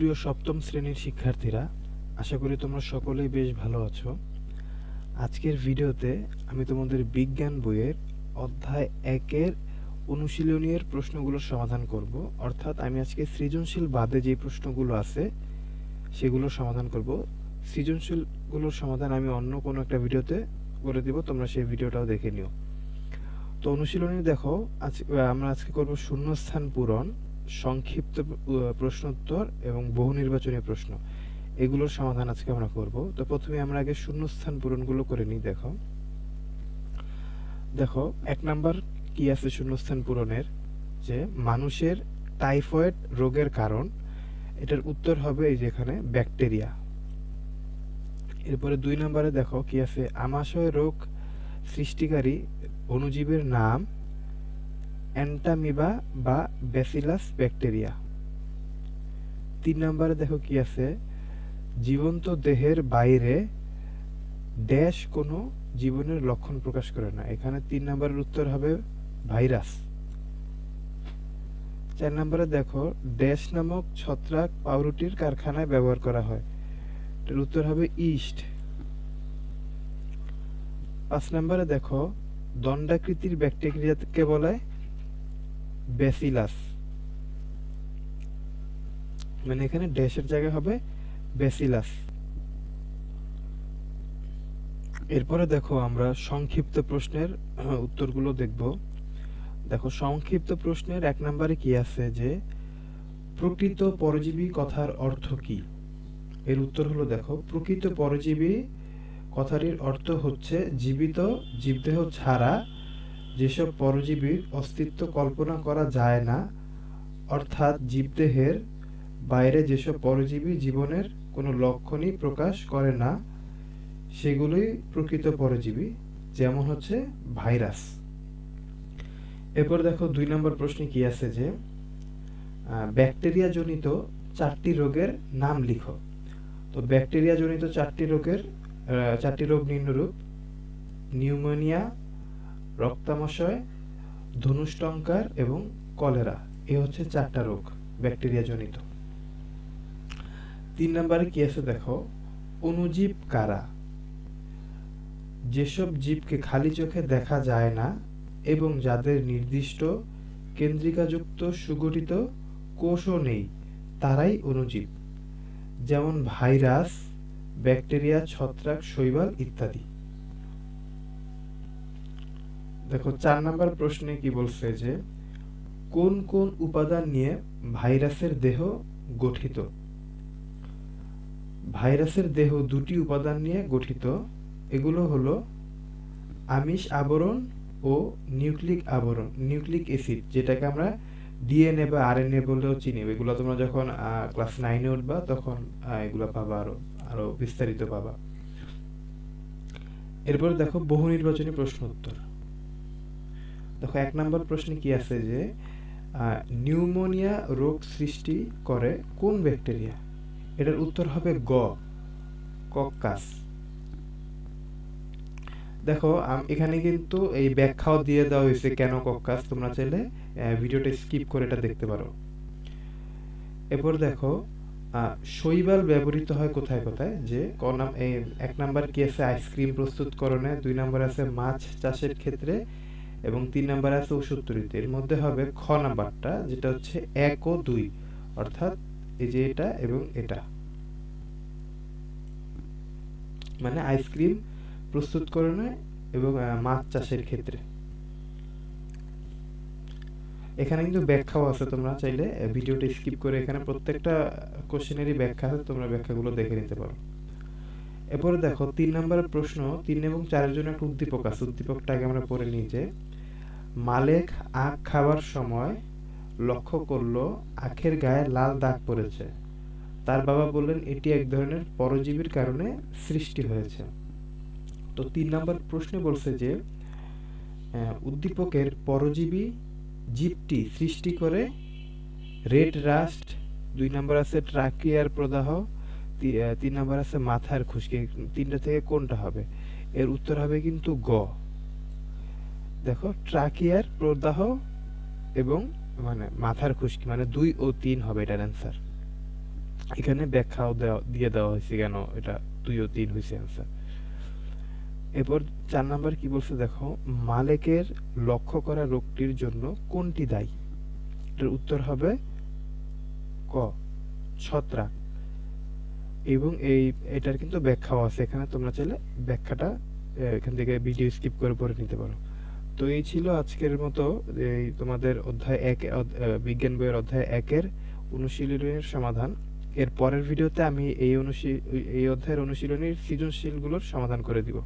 সুপ্রিয় সপ্তম শ্রেণির শিক্ষার্থীরা, আশা করি তোমরা সকলেই বেশ ভালো আছো। আজকের ভিডিওতে আমি তোমাদের বিজ্ঞান বইয়ের অধ্যায় একের অনুশীলনীয়ের প্রশ্নগুলোর সমাধান করব। অর্থাৎ আমি আজকে সৃজনশীল বাদে যে প্রশ্নগুলো আছে সেগুলোর সমাধান করব। সৃজনশীলগুলোর সমাধান আমি অন্য কোনো একটা ভিডিওতে করে দিব, তোমরা সেই ভিডিওটাও দেখে নিও। তো অনুশীলনী দেখো, আজ আমরা আজকে করব শূন্যস্থান পূরণ। সংক্ষিপ্ত আহ, প্রশ্নোত্তর এবং বহু নির্বাচনী প্রশ্ন। এগুলোর সমাধান আজকে আমরা করব। তো প্রথমে আমরা আগে শূন্যস্থান পূরণগুলো করে নিই দেখো। দেখো এক নাম্বার কি আছে শূন্যস্থান পূরণের? যে মানুষের টাইফয়েড রোগের কারণ এটার উত্তর হবে এই যেখানে ব্যাকটেরিয়া। এরপরে দুই নম্বরে দেখো কি আছে আমাশয় রোগ সৃষ্টিকারী অণুজীবের নাম অ্যান্টামিবা বা ব্যাসিলাস ব্যাকটেরিয়া। তিন নম্বরে দেখো কি আছে? জীবন্ত দেহের বাইরে ড্যাশ কোনো জীবনের লক্ষণ প্রকাশ করে না। এখানে তিন নম্বরের উত্তর হবে ভাইরাস। চার নম্বরে দেখো, ড্যাশ নামক ছত্রাক পাউরুটির কারখানায় ব্যবহার করা হয়। উত্তর হবে ইস্ট। পাঁচ নম্বরে দেখো, দণ্ডাকৃতির ব্যাকটেরিয়াকে বলে ব্যাসিলাস মানে এখানে ড্যাশের জায়গায় হবে ব্যাসিলাস এরপরে দেখো আমরা সংক্ষিপ্ত প্রশ্নের উত্তরগুলো দেখব। দেখো, সংক্ষিপ্ত প্রশ্নের এক নম্বরে কি আছে যে, প্রকৃত পরজীবী কথার অর্থ কি? এর উত্তর হলো দেখো, প্রকৃত পরজীবী কথাটির অর্থ হচ্ছে জীবিত জীবদেহ ছাড়া যেসব পরজীবীর অস্তিত্ব কল্পনা করা যায় না, অর্থাৎ জীবদেহের বাইরে যেসব পরজীবী জীবনের কোনো লক্ষণই প্রকাশ করে না, সেগুলোই প্রকৃত পরজীবী, যেমন হচ্ছে ভাইরাস। এরপর দেখো দুই নম্বর প্রশ্নে কি আছে যে ব্যাকটেরিয়া জনিত চারটি রোগের নাম লিখো। তো ব্যাকটেরিয়া জনিত চারটি রোগের চারটি রোগ নিম্নরূপ, নিউমোনিয়া রক্তামশয় ধনুষ্টঙ্কার এবং কলেরা। এ হচ্ছে চারটা রোগ, ব্যাকটেরিয়া জনিত। তিন নম্বরে কি আছে দেখো? অণুজীব কারা? যেসব জীবকে খালি চোখে দেখা যায় না এবং যাদের নির্দিষ্ট কেন্দ্রিকাযুক্ত সুগঠিত কোষও নেই, তারাই অণুজীব যেমন ভাইরাস, ব্যাকটেরিয়া, ছত্রাক, শৈবাল ইত্যাদি। দেখো, চার নাম্বার প্রশ্নে কি বলছে যে, কোন কোন উপাদান নিয়ে ভাইরাসের দেহ গঠিত? ভাইরাসের দেহ দুটি উপাদান নিয়ে গঠিত, এগুলো হলো আমিষ আবরণ ও নিউক্লিক আবরণ, নিউক্লিক অ্যাসিড, যেটাকে আমরা ডিএনএ বা আরএনএ বলেও চিনি। এগুলো তোমরা যখন ক্লাস নাইনে উঠবা, তখন এগুলো পাবা আরও আরও বিস্তারিত পাবা। এরপর দেখো বহু নির্বাচনী প্রশ্ন উত্তর। দেখো, এক নম্বর প্রশ্নে কি আছে যে নিউমোনিয়া রোগ সৃষ্টি করে কোন ব্যাকটেরিয়া? এটার উত্তর হবে গ, কক্কাস। দেখো এখানে কিন্তু এই ব্যাখ্যাও দিয়ে দেওয়া হয়েছে কেন কক্কাস, তোমরা চাইলে ভিডিওটা স্কিপ করে এটা দেখতে পারো। এরপর দেখো শৈবাল ব্যবহৃত হয় কোথায় কোথায়? যে, ক নাম এক নাম্বার কি আছে? আইসক্রিম প্রস্তুতকরণে, দুই নাম্বার আছে মাছ চাষের ক্ষেত্রে এবং তিন নাম্বার আছে ওষুধ তৈরিতে এর মধ্যে হবে খ নাম্বারটা, যেটা হচ্ছে এক ও দুই। অর্থাৎ এই যে এটা এবং এটা। মানে আইসক্রিম প্রস্তুতকরণে এবং মাছ চাষের ক্ষেত্রে। এখানে কিন্তু ব্যাখ্যাও আছে, তোমরা চাইলে ভিডিওটা স্কিপ করে এখানে প্রত্যেকটা কোশ্চেনেরই ব্যাখ্যা আছে, তোমরা ব্যাখ্যাগুলো দেখে নিতে পারো। এরপরে দেখো, তিন নম্বরের প্রশ্ন, তিন এবং চারের জন্য একটা উদ্দীপক আছে। উদ্দীপকটাকে আমরা পড়ে নিই যে, মালেক আখ খাবার সময় লক্ষ্য করল আখের গায়ে লাল দাগ পড়েছে। তার বাবা বললেন, এটি এক ধরনের পরজীবীর কারণে সৃষ্টি হয়েছে। তো তিন নম্বর প্রশ্নে বলছে যে উদ্দীপকের পরজীবী জীবটি সৃষ্টি করে রেড রাস্ট, দুই নম্বর আছে ট্রাকিয়ার প্রদাহ তিন নম্বর আছে মাথার খুশকি, তিনটা থেকে কোনটা হবে? এর উত্তর হবে কিন্তু গ। দেখো, ট্রাকিয়ার, প্রদাহ এবং মানে মাথার খুশকি মানে দুই ও তিন হবে এটার অ্যান্সার এখানে ব্যাখ্যাও দিয়ে দেওয়া হয়েছে কেন এটা দুই ও তিন হয়েছে অ্যান্সার এরপর চার নাম্বার কি বলছে দেখো, মালেকের লক্ষ্য করা রোগটির জন্য কোনটি দায়ী? এটার উত্তর হবে ক, ছত্রাক। এবং এই, এটার কিন্তু ব্যাখ্যাও আছে। এখানে তোমরা চাইলে ব্যাখ্যাটা এখান থেকে ভিডিও স্কিপ করে পড়ে নিতে পারো। তো এই ছিল আজকের মতো এই তোমাদের অধ্যায় এক বিজ্ঞান বইয়ের অধ্যায় একের অনুশীলনের সমাধান। এর পরের ভিডিওতে আমি এই অনুশীল এই অধ্যায়ের অনুশীলনীর সৃজনশীলগুলোর সমাধান করে দিব।